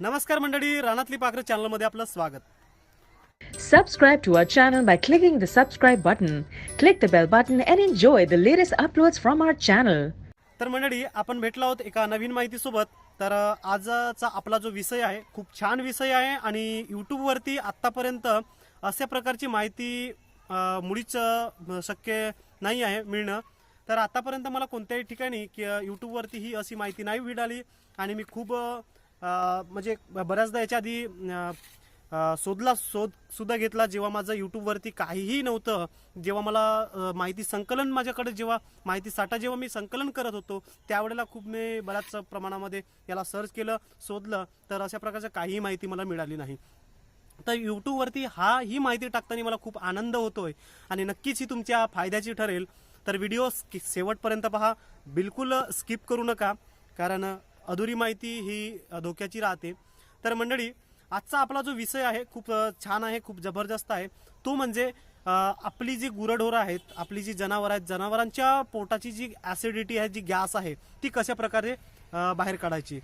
नमस्कार मंडळी रानातली पाखरं चॅनलमध्ये आपलं स्वागत Subscribe to our channel by clicking the subscribe button. Click the bell button and enjoy the latest uploads from our channel. तर मंडळी आपण भेटलो आहोत एका नवीन माहितीसोबत तर आजचा आपला जो विषय आहे खूप छान विषय आहे आणि यूट्यूबवरती आत्तापर्यंत अशा प्रकारची माहिती मुळीच शक्य नाही आहे मिळणं तर आतापर्यंत मला कोणत्याही ठिकाणी की यूट्यूबवरती ही अशी माहिती नाही मिळाली आणि मी खूप म्हणजे बऱ्याचदा याच्या आधी शोधला शोध सुद्धा घेतला जेव्हा माझं यूट्यूबवरती काहीही नव्हतं जेव्हा मला माहिती संकलन माझ्याकडे जेव्हा माहिती साठा जेव्हा मी संकलन करत होतो त्यावेळेला खूप मी बऱ्याच प्रमाणामध्ये याला सर्च केलं शोधलं तर अशा प्रकारचं काहीही माहिती मला मिळाली नाही. तर यूट्यूबवरती हा ही माहिती टाकताना मला खूप आनंद होतोय आणि नक्कीच ही तुमच्या फायद्याची ठरेल. तर व्हिडिओ शेवटपर्यंत पहा बिलकुल स्किप करू नका कारण अधुरी माहिती ही धोक्याची राहते. तर मंडळी आजचा आपला जो विषय आहे खूप छान आहे खूप जबरदस्त आहे. तो म्हणजे आपली जी गुरढोरं आहेत आपली जी जनावर आहेत जनावरांच्या पोटाची जी ऍसिडिटी आहे जी गॅस आहे ती कशा प्रकारे बाहेर काढायची?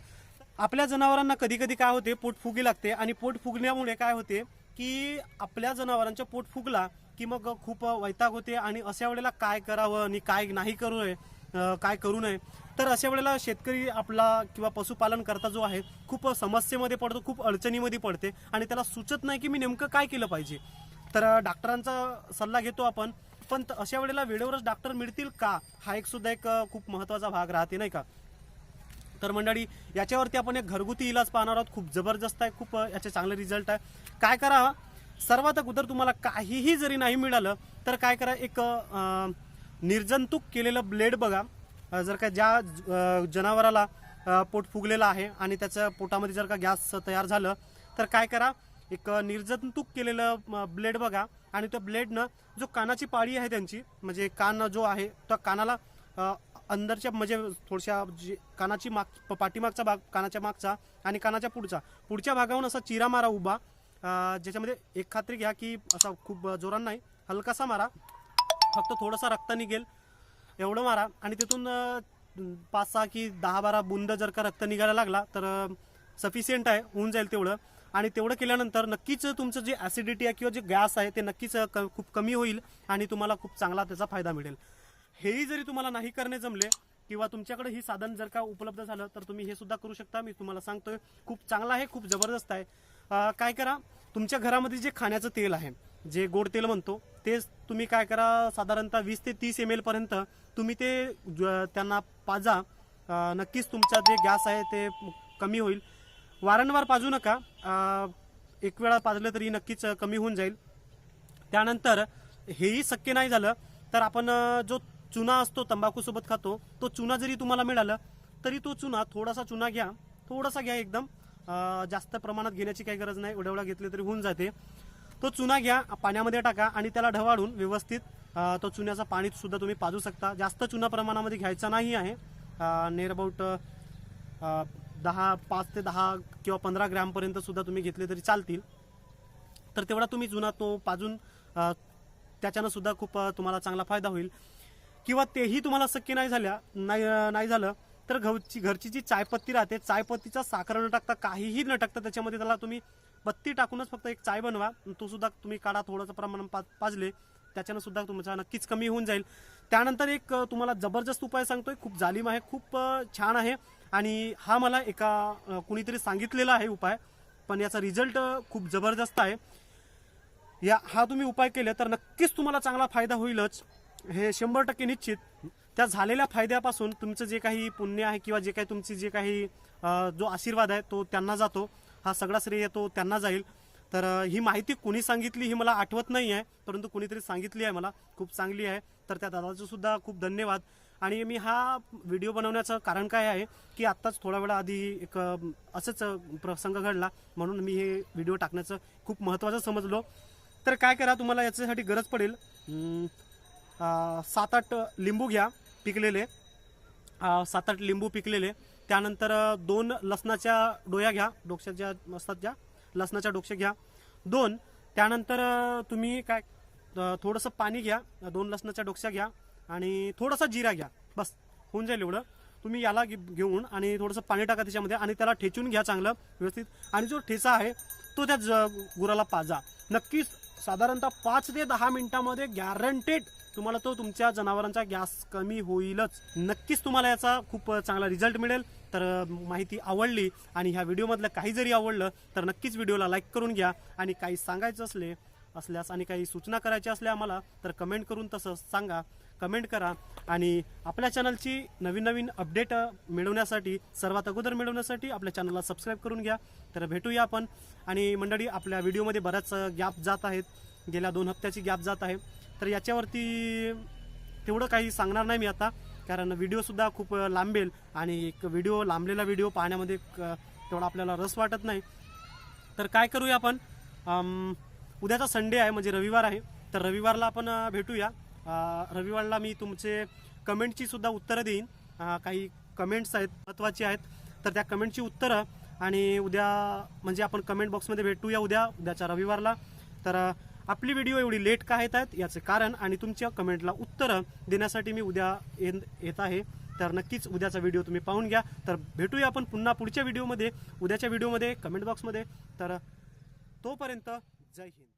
आपल्या जनावरांना कधी कधी काय होते पोट फुगी लागते आणि पोट फुगल्यामुळे काय होते की आपल्या जनावरांच्या पोट फुगला की मग खूप वैताग होते आणि अशा वेळेला काय करावं आणि काय नाही करू नये काय करू नये. तर अशा वेळेला शेतकरी आपला किंवा पशुपालन करता जो आहे खूप समस्येमध्ये पडतो खूप अडचणीमध्ये पडते आणि त्याला सुचत नाही की मी नेमकं काय केलं पाहिजे. तर डॉक्टरांचा सल्ला घेतो आपण. पण त- अशा वेळेला वेळेवरच डॉक्टर मिळतील का? हा एक सुद्धा एक खूप महत्त्वाचा भाग राहते नाही का? तर मंडळी याच्यावरती आपण एक घरगुती इलाज पाहणार आहोत. खूप जबरदस्त आहे खूप याचे चांगले रिझल्ट आहे. काय करा सर्वात अगोदर तुम्हाला काहीही जरी नाही मिळालं तर काय करा एक निर्जंतुक केलेलं ब्लेड बघा. जर का ज्या जनावराला पोट फुगलेलं आहे आणि त्याच्या पोटामध्ये जर का गॅस तयार झालं तर काय करा? एक निर्जंतुक केलेलं ब्लेड बघा आणि त्या ब्लेडनं जो कानाची पाळी आहे त्यांची म्हणजे कान जो आहे त्या कानाला अंदरच्या म्हणजे थोडशा जी कानाची माग पाठीमागचा भाग कानाच्या मागचा आणि कानाच्या पुढचा. पुढच्या भागावरून असा चिरा मारा उभा. ज्याच्यामध्ये एक खात्री घ्या की असा खूप जोरान नाही हलकासा मारा. फक्त थोडंसं रक्त निघेल एवढं मारा. आणि तिथून पाच सहा की दहा बारा बुंद जर का रक्त निघायला लागला तर सफिशियंट आहे होऊन जाईल तेवढं. आणि तेवढं केल्यानंतर नक्कीच तुमचं जे ॲसिडिटी आहे किंवा जे गॅस आहे ते नक्कीच क- खूप कमी होईल आणि तुम्हाला खूप चांगला त्याचा फायदा मिळेल. हेही जरी तुम्हाला नाही करणे जमले किंवा तुमच्याकडे ही साधन जर का उपलब्ध झालं तर तुम्ही हे सुद्धा करू शकता. मी तुम्हाला सांगतोय खूप चांगला आहे खूप जबरदस्त आहे. काय करा तुमच्या घरामध्ये जे खाण्याचं तेल आहे जे गोड तेल म्हणतो तेच तुम्ही काय करा साधारणतः वीस ते तीस एम पर्यंत तुम्ही ते ज- त्यांना पाजा. नक्कीच तुमचा जे गॅस आहे ते कमी होईल. वारंवार पाजू नका. एक वेळा पाजलं तरी नक्कीच कमी होऊन जाईल. त्यानंतर हेही शक्य नाही झालं तर आपण जो चुना असतो तंबाखूसोबत खातो तो चुना जरी तुम्हाला मिळालं तरी तो चुना थोडासा चुना घ्या. थोडासा घ्या एकदम. जास्त प्रमाणात घेण्याची काही गरज नाही. उडवळा घेतली घेतले तरी होऊन जाते. तो चुना घ्या पाण्यामध्ये टाका आणि त्याला ढवाळून व्यवस्थित तो चुन्याचा पाणी सुद्धा तुम्ही पाजू शकता. जास्त चुना प्रमाणामध्ये घ्यायचा नाही आहे. नियर अबाउट दहा पाच ते दहा किंवा पंधरा ग्रॅमपर्यंत सुद्धा तुम्ही घेतले तरी चालतील. तर तेवढा तुम्ही जुना तो पाजून त्याच्यानं सुद्धा खूप तुम्हाला चांगला फायदा होईल. किंवा तेही तुम्हाला शक्य नाही झाल्या नाही नाही झालं तर घरची घरची जी चायपत्ती राहते चायपत्तीचा साखर न टाकता काहीही न टाकता त्याच्यामध्ये त्याला तुम्ही पत्ती टाकूनच फक्त एक चाय बनवा. तो सुद्धा तुम्ही काढा थोडंसं प्रमाण पा पाजले त्याच्यानं सुद्धा तुमचा नक्कीच कमी होऊन जाईल. त्यानंतर एक तुम्हाला जबरदस्त उपाय सांगतोय. खूप जालीम आहे खूप छान आहे. आणि हा मला एका कुणीतरी सांगितलेला आहे उपाय. पण याचा रिझल्ट खूप जबरदस्त आहे. या हा तुम्ही उपाय केला तर नक्कीच तुम्हाला चांगला फायदा होईलच. हे शंभर टक्के निश्चित. त्या झालेल्या फायद्यापासून तुमचं जे काही पुण्य आहे किंवा जे काही तुमची जे काही जो आशीर्वाद आहे तो त्यांना जातो. हा सगळा श्रेय तो त्यांना जाईल. तर ही माहिती कुणी सांगितली ही मला आठवत नाही आहे परंतु कुणीतरी सांगितली आहे मला खूप चांगली आहे. तर त्या दादाचं सुद्धा खूप धन्यवाद. आणि मी हा व्हिडिओ बनवण्याचं कारण काय आहे की आत्ताच थोडा वेळा आधी एक असंच प्रसंग घडला म्हणून मी हे व्हिडिओ टाकण्याचं खूप महत्त्वाचं समजलो. तर काय करा तुम्हाला याच्यासाठी गरज पडेल सात आठ लिंबू घ्या पिकलेले. सात आठ लिंबू पिकलेले. त्यानंतर दोन लसणाच्या डोया घ्या डोक्याच्या असतात ज्या लसणाच्या डोक्या घ्या. दोन त्यानंतर तुम्ही काय थोडंसं पाणी घ्या दोन लसणाच्या डोक्या घ्या आणि थोडासा जिरा घ्या. बस होऊन जाईल एवढं. तुम्ही याला घे- घेऊन आणि थोडंसं पाणी टाका त्याच्यामध्ये आणि त्याला ठेचून घ्या चांगलं व्यवस्थित. आणि जो ठेचा आहे तो त्या ज- गुराला पाजा. नक्कीच साधारणतः पाच ते दहा मिनिटामध्ये गॅरंटेड तुम्हाला तो तुमच्या जनावरांचा गॅस कमी होईलच. नक्कीच तुम्हाला याचा खूप चांगला रिझल्ट मिळेल. तर माहिती आवडली आणि ह्या व्हिडिओमधलं काही जरी आवडलं तर नक्कीच व्हिडिओला लाईक करून घ्या. आणि काही सांगायचं असले असल्यास आणि काही सूचना करायच्या असल्या आम्हाला तर कमेंट करून तसं सांगा. कमेंट करा आणि आपल्या चॅनलची नवीन नवीन अपडेट मिळवण्यासाठी सर्वात अगोदर मिळवण्यासाठी आपल्या चॅनलला सबस्क्राईब करून घ्या. तर भेटूया आपण. आणि मंडळी आपल्या व्हिडिओमध्ये बऱ्याच गॅप जात आहेत. गेल्या दोन हप्त्याची गॅप जात आहे. तर याच्यावरती तेवढं काही सांगणार नाही मी आता कारण व्हिडिओसुद्धा खूप लांबेल आणि एक व्हिडिओ लांबलेला व्हिडिओ पाहण्यामध्ये क- तेवढा आपल्याला रस वाटत नाही. तर काय करूया आपण? उद्याचा संडे आहे म्हणजे रविवार आहे. तर रविवारला आपण भेटूया. रविवारला मी तुमचे कमेंटची सुद्धा उत्तरं देईन. काही कमेंट्स आहेत महत्त्वाची आहेत. तर त्या कमेंटची उत्तरं आणि उद्या म्हणजे आपण कमेंट बॉक्समध्ये भेटूया उद्या उद्याच्या रविवारला. तर आपली व्हिडिओ एवढी लेट का येत आहेत याचं कारण आणि तुमच्या कमेंटला उत्तरं देण्यासाठी मी उद्या येत आहे. तर नक्कीच उद्याचा व्हिडिओ तुम्ही पाहून घ्या. तर भेटूया आपण पुन्हा पुढच्या व्हिडिओमध्ये उद्याच्या व्हिडिओमध्ये कमेंट बॉक्समध्ये. तर तोपर्यंत जय हिंद